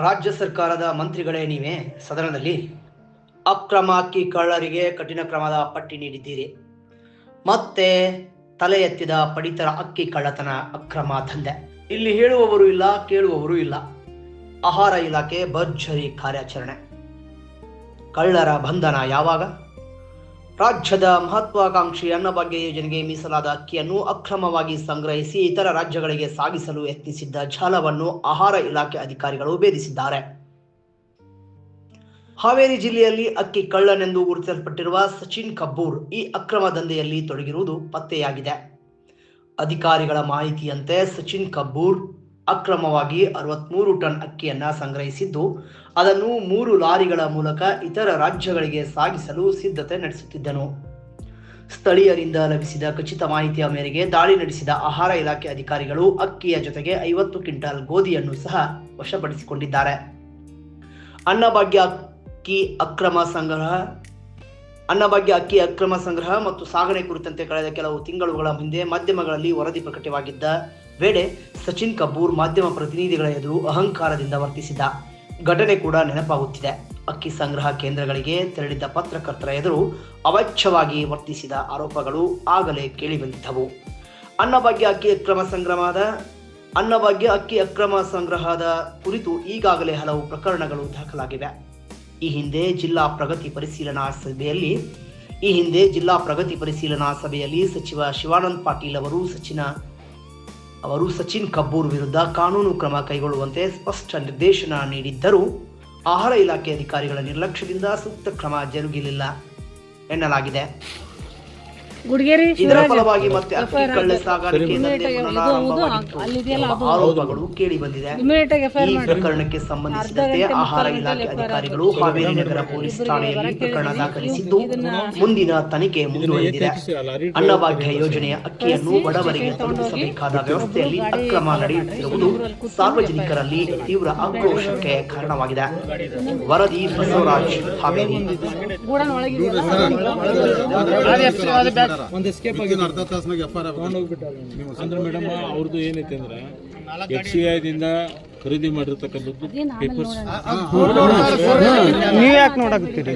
ರಾಜ್ಯ ಸರ್ಕಾರದ ಮಂತ್ರಿಗಳೇ ನೀವೇ ಸದನದಲ್ಲಿ ಅಕ್ರಮ ಅಕ್ಕಿ ಕಳ್ಳರಿಗೆ ಕಠಿಣ ಕ್ರಮದ ಪಟ್ಟಿ ನೀಡಿದ್ದೀರಿ. ಮತ್ತೆ ತಲೆ ಎತ್ತಿದ ಪಡಿತರ ಅಕ್ಕಿ ಕಳ್ಳತನ ಅಕ್ರಮ ದಂಧೆ. ಇಲ್ಲಿ ಹೇಳುವವರು ಇಲ್ಲ, ಕೇಳುವವರು ಇಲ್ಲ. ಆಹಾರ ಇಲಾಖೆ ಭರ್ಜರಿ ಕಾರ್ಯಾಚರಣೆ. ಕಳ್ಳರ ಬಂಧನ ಯಾವಾಗ? ರಾಜ್ಯದ ಮಹತ್ವಾಕಾಂಕ್ಷಿ ಅನ್ನಭಾಗ್ಯ ಯೋಜನೆಗೆ ಮೀಸಲಾದ ಅಕ್ಕಿಯನ್ನು ಅಕ್ರಮವಾಗಿ ಸಂಗ್ರಹಿಸಿ ಇತರ ರಾಜ್ಯಗಳಿಗೆ ಸಾಗಿಸಲು ಯತ್ನಿಸಿದ್ದ ಜಾಲವನ್ನು ಆಹಾರ ಇಲಾಖೆ ಅಧಿಕಾರಿಗಳು ಭೇದಿಸಿದ್ದಾರೆ. ಹಾವೇರಿ ಜಿಲ್ಲೆಯಲ್ಲಿ ಅಕ್ಕಿ ಕಳ್ಳನೆಂದು ಗುರುತಿಸಲ್ಪಟ್ಟಿರುವ ಸಚಿನ್ ಕಬ್ಬೂರ್ ಈ ಅಕ್ರಮ ದಂಧೆಯಲ್ಲಿ ತೊಡಗಿರುವುದು ಪತ್ತೆಯಾಗಿದೆ. ಅಧಿಕಾರಿಗಳ ಮಾಹಿತಿಯಂತೆ ಸಚಿನ್ ಕಬ್ಬೂರ್ ಅಕ್ರಮವಾಗಿ ಅರವತ್ಮೂರು ಟನ್ ಅಕ್ಕಿಯನ್ನ ಸಂಗ್ರಹಿಸಿದ್ದು, ಅದನ್ನು ಮೂರು ಲಾರಿಗಳ ಮೂಲಕ ಇತರ ರಾಜ್ಯಗಳಿಗೆ ಸಾಗಿಸಲು ಸಿದ್ಧತೆ ನಡೆಸುತ್ತಿದ್ದನು. ಸ್ಥಳೀಯರಿಂದ ಲಭಿಸಿದ ಖಚಿತ ಮಾಹಿತಿಯ ಮೇರೆಗೆ ದಾಳಿ ನಡೆಸಿದ ಆಹಾರ ಇಲಾಖೆ ಅಧಿಕಾರಿಗಳು ಅಕ್ಕಿಯ ಜೊತೆಗೆ ಐವತ್ತು ಕ್ವಿಂಟಾಲ್ ಗೋಧಿಯನ್ನು ಸಹ ವಶಪಡಿಸಿಕೊಂಡಿದ್ದಾರೆ. ಅನ್ನಭಾಗ್ಯ ಅಕ್ಕಿ ಅಕ್ರಮ ಸಂಗ್ರಹ, ಅನ್ನಭಾಗ್ಯ ಅಕ್ಕಿ ಅಕ್ರಮ ಸಂಗ್ರಹ ಮತ್ತು ಸಾಗಣೆ ಕುರಿತಂತೆ ಕಳೆದ ಕೆಲವು ತಿಂಗಳುಗಳ ಹಿಂದೆ ಮಾಧ್ಯಮಗಳಲ್ಲಿ ವರದಿ ಪ್ರಕಟವಾಗಿದ್ದ ವೇಳೆ ಸಚಿನ್ ಕಪೂರ್ ಮಾಧ್ಯಮ ಪ್ರತಿನಿಧಿಗಳ ಎದುರು ಅಹಂಕಾರದಿಂದ ವರ್ತಿಸಿದ ಘಟನೆ ಕೂಡ ನೆನಪಾಗುತ್ತಿದೆ. ಅಕ್ಕಿ ಸಂಗ್ರಹ ಕೇಂದ್ರಗಳಿಗೆ ತೆರಳಿದ್ದ ಪತ್ರಕರ್ತರ ಎದುರು ಅವಾಚ್ಯವಾಗಿ ವರ್ತಿಸಿದ ಆರೋಪಗಳು ಆಗಲೇ ಕೇಳಿಬಂದಿದ್ದವು. ಅನ್ನಭಾಗ್ಯ ಅಕ್ಕಿ ಅಕ್ರಮ ಸಂಗ್ರಹದ ಅನ್ನಭಾಗ್ಯ ಅಕ್ಕಿ ಅಕ್ರಮ ಸಂಗ್ರಹದ ಕುರಿತು ಈಗಾಗಲೇ ಹಲವು ಪ್ರಕರಣಗಳು ದಾಖಲಾಗಿವೆ. ಈ ಹಿಂದೆ ಜಿಲ್ಲಾ ಪ್ರಗತಿ ಪರಿಶೀಲನಾ ಸಭೆಯಲ್ಲಿ, ಈ ಹಿಂದೆ ಜಿಲ್ಲಾ ಪ್ರಗತಿ ಪರಿಶೀಲನಾ ಸಭೆಯಲ್ಲಿ ಸಚಿವ ಶಿವಾನಂದ್ ಪಾಟೀಲ್ ಅವರು ಸಚಿನ ಅವರು ಸಚಿನ್ ಕಬ್ಬೂರ್ ವಿರುದ್ಧ ಕಾನೂನು ಕ್ರಮ ಕೈಗೊಳ್ಳುವಂತೆ ಸ್ಪಷ್ಟ ನಿರ್ದೇಶನ ನೀಡಿದ್ದರೂ ಆಹಾರ ಇಲಾಖೆ ಅಧಿಕಾರಿಗಳ ನಿರ್ಲಕ್ಷ್ಯದಿಂದ ಸೂಕ್ತ ಕ್ರಮ ಜರುಗಿಲಿಲ್ಲ ಎನ್ನಲಾಗಿದೆ. ಗುಡ್ಗೇರಿ ಇದರ ಫಲವಾಗಿ ಮತ್ತೆ ಅಕ್ಕಿ ಕಳ್ಳ ಸಾಗಾಣಿಕೆಯಿಂದ ಆರೋಪಗಳು ಕೇಳಿ ಬಂದಿದೆ. ಇಮಿಡಿಯೇಟ್ ಆಗಿ ಈ ಪ್ರಕರಣಕ್ಕೆ ಸಂಬಂಧಿಸಿದಂತೆ ಆಹಾರ ಇಲಾಖೆ ಅಧಿಕಾರಿಗಳು ಹಾವೇರಿ ನಗರ ಪೊಲೀಸ್ ಠಾಣೆಯಲ್ಲಿ ಪ್ರಕರಣ. ದಾಖಲಿಸಿದ್ದು ಮುಂದಿನ ತನಿಖೆ ಮುಂದುವರೆದಿದೆ. ಅನ್ನಭಾಗ್ಯ ಯೋಜನೆಯ ಅಕ್ಕಿಯನ್ನು ಬಡವರಿಗೆ ತಲುಪಿಸಬೇಕಾದ ವ್ಯವಸ್ಥೆಯಲ್ಲಿ ಅಕ್ರಮ ನಡೆಯುತ್ತಿರುವುದು ಸಾರ್ವಜನಿಕರಲ್ಲಿ ತೀವ್ರ ಆಕ್ರೋಶಕ್ಕೆ ಕಾರಣವಾಗಿದೆ. ವರದಿ ಬಸವರಾಜ್ ಹಾವೇರಿ. ಒಂದು ಎಸ್ಕೇಪ್ ಆಗಿ ಅರ್ಧ ತಾಸಿನಾಗ ಎಫ್ ಆರ್ ಅಂದ್ರೆ ಮೇಡಮ್ ಅವ್ರದ್ದು ಏನೈತೆ ಅಂದ್ರೆ ಎಫ್ ಸಿ ಐದಿಂದ ಖರೀದಿ ಮಾಡಿರ್ತಕ್ಕಂಥದ್ದು ಪೇಪರ್ಸ್ ನೀವು ಯಾಕೆ ನೋಡಾಕತ್ತೀರಿ?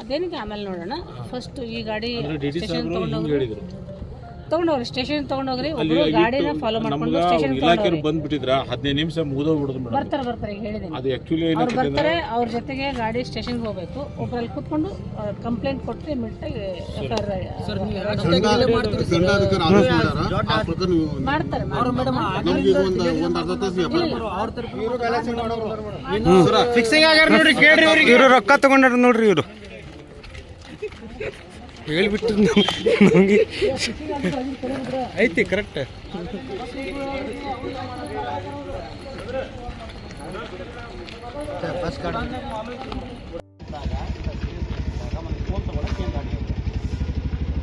ಅದೇನಿದೆ ಆಮೇಲೆ ನೋಡೋಣ. ಫಸ್ಟ್ ಈ ಗಾಡಿ ಡಿ ಡಿ ಸಾಹೇಬ್ರು ಹೇಳಿದ್ರು. ತಗೊಂಡೋಗ್ರಿ ಸ್ಟೇಷನ್ ತಗೊಂಡೋಗ್ರಿ ಅಲ್ಲಿ ಒಬ್ರು ಗಾಡಿನ ಫಾಲೋ ಮಾಡ್ಕೊಂಡು ಸ್ಟೇಷನ್ ಇಲಾಖೆಯವ್ರು ಬಂದ್ಬಿಟ್ಟಿದ್ರ ಹದಿನೈದು ನಿಮಿಷ ಮುಗಿದೋಗ್ಬಿಡುದು ಮೇಡಮ್. ಬರ್ತಾರೆ ಬರ್ತಾರೆ ಈಗ ಹೇಳಿದ್ದೀನಿ. ಅದು ಆಕ್ಚುಲಿ ಅವ್ರು ಏನಾಗ್ತದೆ ಬರ್ತಾರೆ ಅವ್ರ ಜೊತೆಗೆ ಗಾಡಿ ಸ್ಟೇಷನ್ಗೆ ಹೋಗ್ಬೇಕು. ಒಬ್ರಲ್ಲಿ ಕೂತ್ಕೊಂಡು ಕಂಪ್ಲೇಂಟ್ ಕೊಟ್ಟು ಇಮಿಡಿಯೇಟಾಗಿ ಎಫ್ ಐ ದಂಡಾಧಿಕಾರಿ ಆದೇಶ ಮಾಡ್ಯಾರ? ಆ ಪ್ರಕಾರ ನೀವು ಮಾಡ್ತಾರೆ ನಮ್ಗೆ ಈಗ ಒಂದು ಒಂದು ಅರ್ಧ ತಾಸು ಎಫ್ ಆರ್ ಫಿಕ್ಸಿಂಗ್ ಆಗ್ಯಾರ ನೋಡ್ರಿ ಕೇಳ್ರಿ ಇವ್ರಿಗೆ. ಇವ್ರು ರೊಕ್ಕ ತಗೊಂಡಾರ ನೋಡ್ರಿ ಇವ್ರು. ಹೇಳ್ಬಿಟ್ಟು ನಮಗೆ ಐತಿ ಕರೆಕ್ಟ್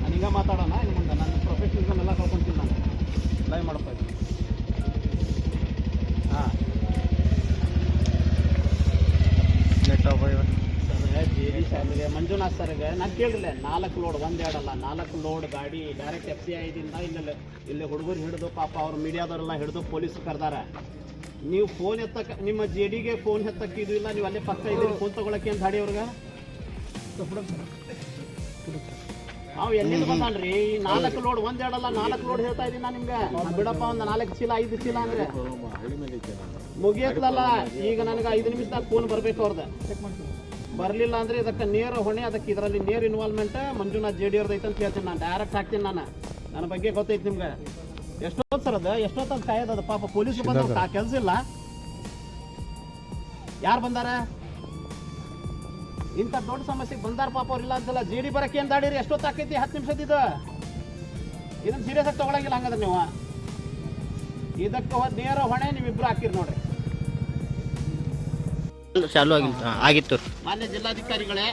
ನಾನೀಗ ಮಾತಾಡೋಣ ಇನ್ನು ಮುಂದೆ ನನ್ನ ಪ್ರೊಫೆಷನಲ್ ಎಲ್ಲ ಕಳ್ಕೊಂತೀನಿ ನಾನು ಲೈವ್ ಮಾಡಪ್ಪ ಇದು ಹಾಂ ಸರ್ ಜೆ ಡಿ ಸಾಹೇಬ್ರಿಗೆ ಮಂಜುನಾಥ್ ಸರ್ಗೆ, ನಾನು ಕೇಳಿಲ್ಲ ನಾಲ್ಕು ಲೋಡ್ ಒಂದೆರಡಲ್ಲ ನಾಲ್ಕು ಲೋಡ್ ಗಾಡಿ ಡೈರೆಕ್ಟ್ ಎಫ್ ಸಿ ಐದಿಂದ ಇಲ್ಲಿ ಇಲ್ಲಿ ಹುಡುಗರು ಹಿಡಿದು ಪಾಪ ಅವ್ರ ಮೀಡಿಯಾದವರೆಲ್ಲ ಹಿಡಿದು ಪೊಲೀಸ್ ಕರೆದಾರ. ನೀವು ಫೋನ್ ಎತ್ತಕ್ಕೆ ನಿಮ್ಮ ಜೆ ಡಿಗೆ ಫೋನ್ ಎತ್ತಕ್ಕೆ ಇದು ಇಲ್ಲ, ನೀವು ಅಲ್ಲೇ ಪಕ್ಕ ಇದ್ದೀರಿ ಫೋನ್ ತೊಗೊಳಕ್ಕೆ ಅಂತ ಹಾಡಿ ಅವ್ರಿಗೆ? ನಾವು ಎಲ್ಲಿಂದ ಬಂದಾನ್ರಿ? ನಾಲ್ಕು ಲೋಡ್ ಒಂದೆರಡಲ್ಲ ನಾಲ್ಕು ಲೋಡ್ ಹೇಳ್ತಾ ಇದ್ದೀನಿ ನಾನು ನಿಮ್ಗೆ. ಬಿಡಪ್ಪ, ಒಂದು ನಾಲ್ಕು ಚೀಲ, ಐದು ಚೀಲ ಅಂದ್ರೆ. ಮುಗಿಯತ್ತಲ್ಲ ಈಗ ನನಗೆ ಐದು ನಿಮಿಷದಾಗ ಫೋನ್ ಬರ್ಬೇಕು ಅವ್ರದ್ದು ಬರಲಿಲ್ಲ ಅಂದರೆ ಇದಕ್ಕೆ ನೇರ ಹೊಣೆ ಅದಕ್ಕೆ ಇದರಲ್ಲಿ ನೇರ ಇನ್ವಾಲ್ವ್ಮೆಂಟ್ ಮಂಜುನಾಥ್ ಜೆ ಡಿ ಅವ್ರದ್ದು ಐತೆ ಅಂತ ಹೇಳ್ತೀನಿ ನಾನು. ಡೈರೆಕ್ಟ್ ಹಾಕ್ತೀನಿ ನಾನು. ನನ್ನ ಬಗ್ಗೆ ಗೊತ್ತೈತಿ ನಿಮ್ಗೆ. ಎಷ್ಟೊತ್ತು ಸರ್ ಅದು? ಎಷ್ಟೊತ್ತು ಕಾಯೋದು ಅದು ಪಾಪ ಪೊಲೀಸರು ಬಂದ ಕೆಲಸ ಇಲ್ಲ. ಯಾರು ಬಂದಾರ? ಇಂಥ ದೊಡ್ಡ ಸಮಸ್ಯೆಗೆ ಬಂದಾರ ಪಾಪ ಅವ್ರಿಲ್ಲ ಅಂತಲ್ಲ. ಜಿ ಡಿ ಬರಕ್ಕೆ ಏನು ದಾಡಿರಿ? ಎಷ್ಟೊತ್ತು ಹಾಕೈತಿ ಹತ್ತು ನಿಮಿಷದಿದ್ದು ಇದನ್ನು ಸೀರಿಯಸ್ ಆಗಿ ತೊಗೊಳಂಗಿಲ್ಲ ಹಂಗಂದ್ರೆ ನೀವು. ಇದಕ್ಕೆ ನೇರ ಹೊಣೆ ನೀವಿಬ್ರು ಹಾಕಿರಿ ನೋಡ್ರಿ. ಚಾಲು ಆಗಿಲ್ಲ ಆಗಿತ್ತು. ಮಾನ್ಯ ಜಿಲ್ಲಾಧಿಕಾರಿಗಳೇ,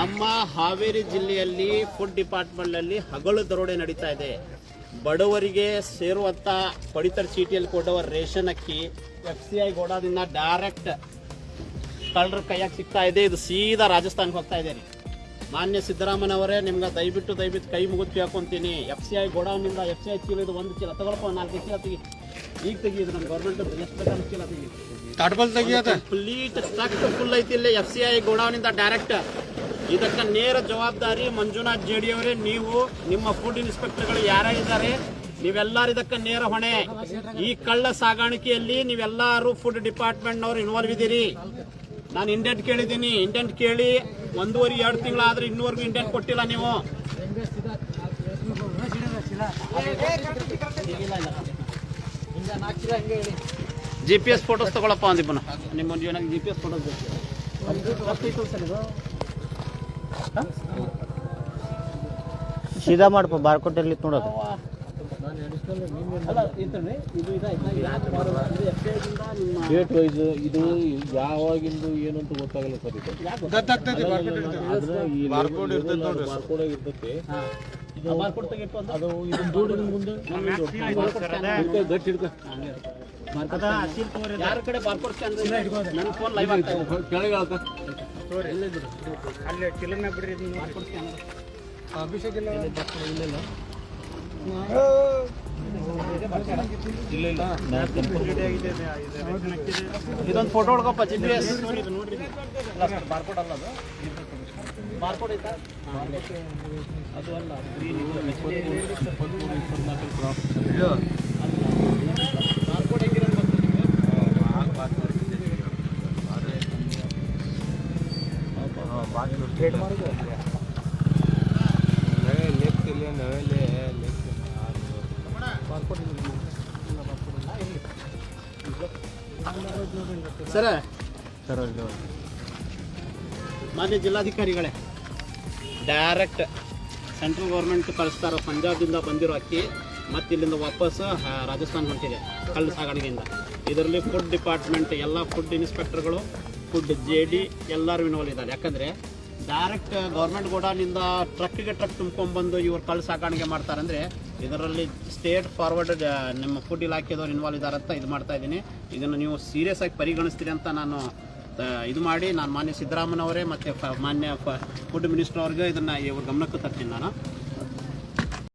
ನಮ್ಮ ಹಾವೇರಿ ಜಿಲ್ಲೆಯಲ್ಲಿ ಫುಡ್ ಡಿಪಾರ್ಟ್ಮೆಂಟ್ನಲ್ಲಿ ಹಗಲು ದರೋಡೆ ನಡೀತಾ ಇದೆ. ಬಡವರಿಗೆ ಸೇರುವಂಥ ಪಡಿತರ ಚೀಟಿಯಲ್ಲಿ ಕೊಡುವ ರೇಷನ್ ಅಕ್ಕಿ ಎಫ್ ಸಿ ಐ ಗೋಡಾದಿಂದ ಡೈರೆಕ್ಟ್ ಕಳ್ಳರ ಕೈಯಾಗಿ ಸಿಗ್ತಾ ಇದೆ. ಇದು ಸೀದಾ ರಾಜಸ್ಥಾನಕ್ಕೆ ಹೋಗ್ತಾ ಇದೆ ರೀ. ಮಾನ್ಯ ಸಿದ್ದರಾಮಯ್ಯವರೇ ನಿಮ್ಗೆ ದಯವಿಟ್ಟು ದಯವಿಟ್ಟು ಕೈ ಮುಗಿದು ಕೇಳ್ಕೊಂತೀನಿ. ಎಫ್ ಸಿ ಐ ಗೋಡೌನಿಂದ ಎಫ್ ಸಿ ಐ ಚೀಲ ಇದು ಒಂದು ಚೀಲ ತಗೊಳಪ್ಪ ನಾಲ್ಕು ಚೀಲ ತೆಗಿ. ಈಗ ತೆಗಿಯೋದು ನಮ್ಮ ಗೌರ್ಮೆಂಟ್ ಎಷ್ಟು ಬೇಕಾದ ಚೀಲ ತೆಗಿ. ಕಂಪ್ಲೀಟ್ ಸ್ಟಾಕ್ ಫುಲ್ ಐತಿ ಇಲ್ಲಿ ಎಫ್ ಸಿ ಐ ಗೋಡೌನಿಂದ ಡೈರೆಕ್ಟ್ ಇದಕ್ಕೆ ನೇರ ಜವಾಬ್ದಾರಿ ಮಂಜುನಾಥ್ ಜೇಡಿ ಅವರೇ ನೀವು ನಿಮ್ಮ ಫುಡ್ ಇನ್ಸ್ಪೆಕ್ಟರ್ಗಳು ಯಾರ್ಯಾರಿದ್ದಾರೆ ನೀವೆಲ್ಲರೂ ಇದಕ್ಕೆ ನೇರ ಹೊಣೆ. ಈ ಕಳ್ಳ ಸಾಗಾಣಿಕೆಯಲ್ಲಿ ನೀವೆಲ್ಲರೂ ಫುಡ್ ಡಿಪಾರ್ಟ್ಮೆಂಟ್ನವ್ರು ಇನ್ವಾಲ್ವ್ ಇದ್ದೀರಿ ನಾನು ಇಂಡೆಂಟ್ ಕೇಳಿದ್ದೀನಿ. ಇಂಡೆಂಟ್ ಕೇಳಿ ಒಂದೂವರೆ ಎರಡು ತಿಂಗಳಾದ್ರೆ ಇನ್ನೂವರೆಗೂ ಇಂಡೆಂಟ್ ಕೊಟ್ಟಿಲ್ಲ ನೀವು. ಜಿ ಪಿ ಎಸ್ ಫೋಟೋಸ್ ತಗೊಳಪ್ಪ ಅಂದಿಬ್ಬನ ನಿಮ್ಮ ಜೀವನ ಜಿ ಪಿ ಎಸ್ ಫೋಟೋಸ್ ಸೀದಾ ಮಾಡಪ್ಪ ಬಾರ್ಕೋಟಲ್ಲಿ ನೋಡೋದು ಅಲ್ಲ ಇದ್ರಿ ಇದು ನಿಮ್ಮ ಡೇಟ್ ವೈಸ್ ಇದು ಯಾವಾಗಿಂದು ಏನು ಅಂತ ಗೊತ್ತಾಗಲ್ಲ ಸರ್ ಇದು. ಬಾರ್ಕೋಡ್ ಇರ್ತೈತಿ ಅದು ಇದನ್ನ ದೂಡಿನ ಮುಂದೆ ಹಿಡ್ಕೊ, ಗಟ್ಟಿ ಹಿಡ್ಕೊ. ಯಾರ ಕಡೆ ಬಾರ್ಕೋಡ್ ಸ್ಕ್ಯಾನ್ ನನ್ನ ಫೋನ್ ಲೈವ್ ಆಗ್ತಾ ಇದೆ. ಕೆಳಗೆ. ಇಲ್ಲ ಇಲ್ಲ. ಇದೊಂದು ಫೋಟೋ ಹೊಡ್ಕೊಪ್ಪ ಜಿ ಪಿ ಎಸ್ ಬಾರ್ಕೋಡ್ ಅಲ್ಲ ಅದು ಬಾರ್ಕೋಡ್ ಐತಾ ಅದು ಅಲ್ಲ ಬಾರ್ಕೋಡ್ ಹೆಂಗಿರೋದು ಗೊತ್ತಾ ನಿಮ್ಗೆ? ಸರ. ಮಾನ್ಯ ಜಿಲ್ಲಾಧಿಕಾರಿಗಳೇ ಡೈರೆಕ್ಟ್ ಸೆಂಟ್ರಲ್ ಗೌರ್ಮೆಂಟ್ ಕಳಿಸ್ತಾರೋ ಪಂಜಾಬ್ದಿಂದ ಬಂದಿರೋ ಅಕ್ಕಿ ಮತ್ತು ಇಲ್ಲಿಂದ ವಾಪಸ್ ರಾಜಸ್ಥಾನ ರಾಜಸ್ಥಾನ್ ಹೊಂಟಿದೆ ಕಳ್ಳ ಸಾಗಾಣಿಕೆಯಿಂದ. ಇದರಲ್ಲಿ ಫುಡ್ ಡಿಪಾರ್ಟ್ಮೆಂಟ್ ಎಲ್ಲ ಫುಡ್ ಇನ್ಸ್ಪೆಕ್ಟರ್ಗಳು ಫುಡ್ ಜೆ ಡಿ ಎಲ್ಲರೂ ಇನ್ವಾಲ್ವ್ ಇದ್ದಾರೆ. ಯಾಕಂದರೆ ಡೈರೆಕ್ಟ್ ಗೌರ್ಮೆಂಟ್ ಗೋಡಾನಿಂದ ಟ್ರಕ್ಕಿಗೆ ಟ್ರಕ್ ತುಂಬ್ಕೊಂಡ್ಬಂದು ಇವ್ರು ಕಳ್ಳ ಸಾಗಾಣಿಕೆ ಮಾಡ್ತಾರಂದರೆ ಇದರಲ್ಲಿ ಸ್ಟೇಟ್ ಫಾರ್ವರ್ಡ್ ನಿಮ್ಮ ಫುಡ್ ಇಲಾಖೆಯವರು ಇನ್ವಾಲ್ವ್ ಇದ್ದಾರೆ ಅಂತ ಇದು ಮಾಡ್ತಾ ಇದ್ದೀನಿ. ಇದನ್ನು ನೀವು ಸೀರಿಯಸ್ ಆಗಿ ಪರಿಗಣಿಸ್ತೀರಿ ಅಂತ ನಾನು ಇದು ಮಾಡಿ ನಾನು ಮಾನ್ಯ ಸಿದ್ದರಾಮಯ್ಯವರೇ ಮತ್ತು ಮಾನ್ಯ ಫುಡ್ ಮಿನಿಸ್ಟರ್ ಅವ್ರಿಗೆ ಇದನ್ನು ಇವ್ರ ಗಮನಕ್ಕೆ ತರ್ತೀನಿ ನಾನು.